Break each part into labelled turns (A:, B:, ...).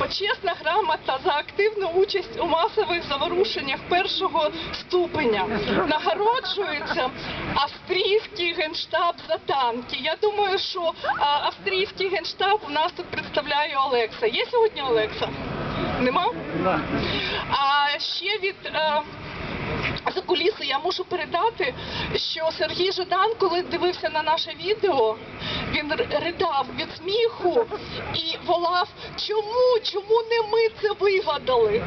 A: Почесна грамота за активну участь у масових заворушеннях першого ступеня. Нагороджується австрійський генштаб за танки. Я думаю, що австрійський генштаб у нас тут представляє Олекса. Є сьогодні Олекса? Нема? А ще від е, за куліси я мушу передати, що Сергій Жадан, коли дивився на наше відео, він ридав від сміху і волав, чому, чому не ми це вигадали?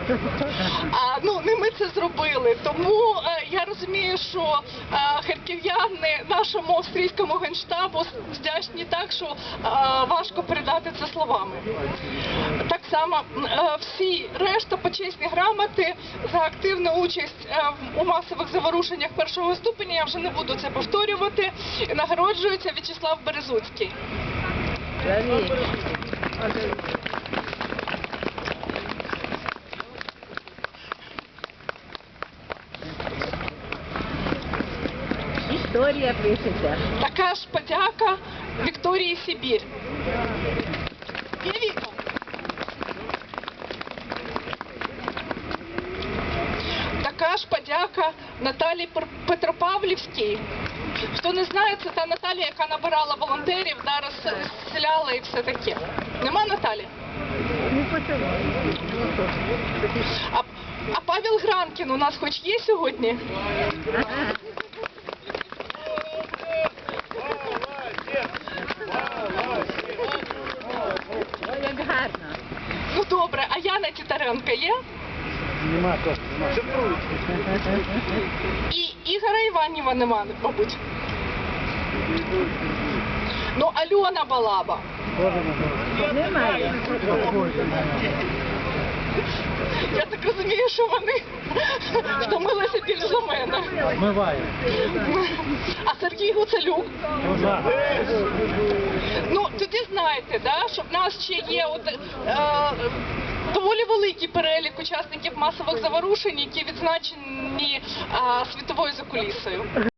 A: А ну не ми це зробили. Тому е, я розумію, що е, харків'яни нашому австрійському генштабу вдячні так, що е, важко передати це словами. Так само е, всі решта почесні грамоти за активну участь у масових заворушеннях першого ступеня. Я вже не буду це повторювати. Нагороджується В'ячеслав Березуцький.
B: Історія пишеться.
A: Така ж подяка Вікторії Сибір. Віка? Така ж подяка Наталі Петропавлівській. Хто не знає, це та Наталія, яка набирала волонтерів, да, розселяла і все таке. Нема Наталі? А, а Павел Гранкін у нас хоч є сьогодні? Добре, а Тітаренка є?
C: Нема то.
A: І Ігора Іванєва нема, мабуть. Ну, Альона Балаба.
B: Немає.
A: Я так розумію, що вони втомилися більш за мене.
C: Вмиває.
A: А Сергій Гуцалюк. Ну, тоді знаєте, да, що в нас ще є от, е, доволі великий перелік учасників масових заворушень, які відзначені світовою закулісою.